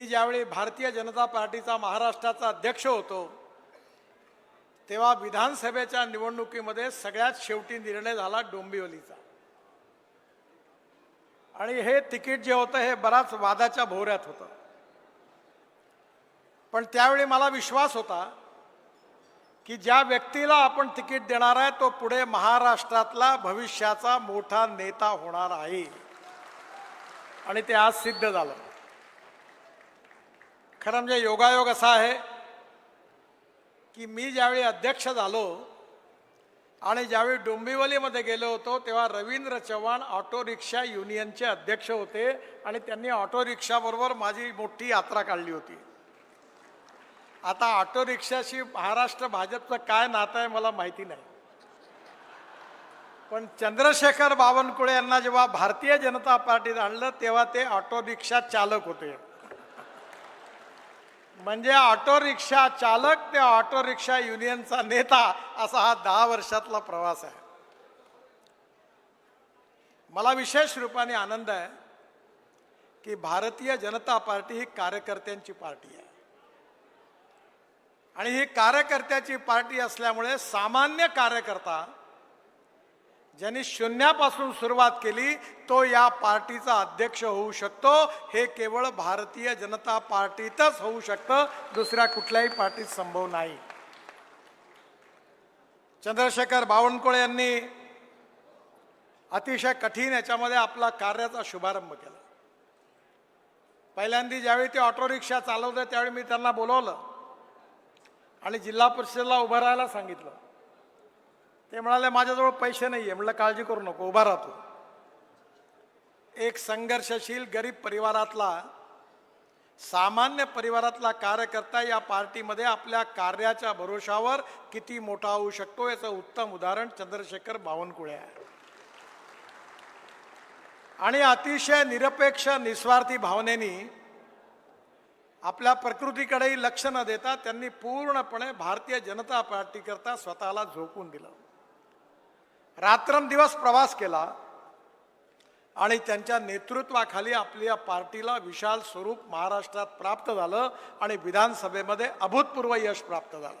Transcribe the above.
मी ज्यावेळी भारतीय जनता पार्टीचा महाराष्ट्राचा अध्यक्ष होतो तेव्हा विधानसभेच्या निवडणुकीमध्ये सगळ्यात शेवटी निर्णय झाला डोंबिवलीचा. आणि हे तिकीट जे होतं हे बराच वादाच्या भोवऱ्यात होतं. पण त्यावेळी मला विश्वास होता की ज्या व्यक्तीला आपण तिकीट देणार आहे तो पुढे महाराष्ट्रातला भविष्याचा मोठा नेता होणार आहे. आणि ते आज सिद्ध झालं. खरं म्हणजे योगायोग असा आहे की मी ज्यावेळी अध्यक्ष झालो आणि ज्यावेळी डोंबिवलीमध्ये गेलो होतो तेव्हा रवींद्र चव्हाण ऑटो रिक्षा युनियनचे अध्यक्ष होते आणि त्यांनी ऑटो रिक्षाबरोबर माझी मोठी यात्रा काढली होती. आता ऑटो रिक्षाशी महाराष्ट्र भाजपचं काय नातं आहे मला माहिती नाही. पण चंद्रशेखर बावनकुळे यांना जेव्हा भारतीय जनता पार्टीत आणलं तेव्हा ते ऑटो रिक्षा चालक होते. म्हणजे ऑटो रिक्षा चालक ते ऑटो रिक्षा युनियनचा नेता असा हा दहा वर्षातला प्रवास आहे. मला विशेष रूपाने आनंद आहे की भारतीय जनता पार्टी ही कार्यकर्त्यांची पार्टी आहे. आणि ही कार्यकर्त्याची पार्टी असल्यामुळे सामान्य कार्यकर्ता ज्यांनी शून्यापासून सुरुवात केली तो या पार्टीचा अध्यक्ष होऊ शकतो. हे केवळ भारतीय जनता पार्टीतच होऊ शकतं. दुसऱ्या कुठल्याही पार्टीत संभव नाही. चंद्रशेखर बावनकुळे यांनी अतिशय कठीण याच्यामध्ये आपला कार्याचा शुभारंभ केला. पहिल्यांदा ज्यावेळी ते ऑटो रिक्षा चालवते त्यावेळी मी त्यांना बोलवलं आणि जिल्हा परिषदेला उभं राहायला सांगितलं. ते म्हणाले माझ्याजवळ पैसे नाही आहे म्हटलं काळजी करू नको उभा राहतो. एक संघर्षशील गरीब परिवारातला सामान्य परिवारातला कार्यकर्ता या पार्टीमध्ये आपल्या कार्याच्या भरोशावर किती मोठा होऊ शकतो याचं उत्तम उदाहरण चंद्रशेखर बावनकुळे आहे. आणि अतिशय निरपेक्ष निस्वार्थी भावनेनी आपल्या प्रकृतीकडेही लक्ष न देता त्यांनी पूर्णपणे भारतीय जनता पार्टीकरता स्वतःला झोकून दिलं. रात्रंदिवस प्रवास केला आणि त्यांच्या नेतृत्वाखाली आपल्या पार्टीला विशाल स्वरूप महाराष्ट्रात प्राप्त झालं आणि विधानसभेमध्ये अभूतपूर्व यश प्राप्त झालं.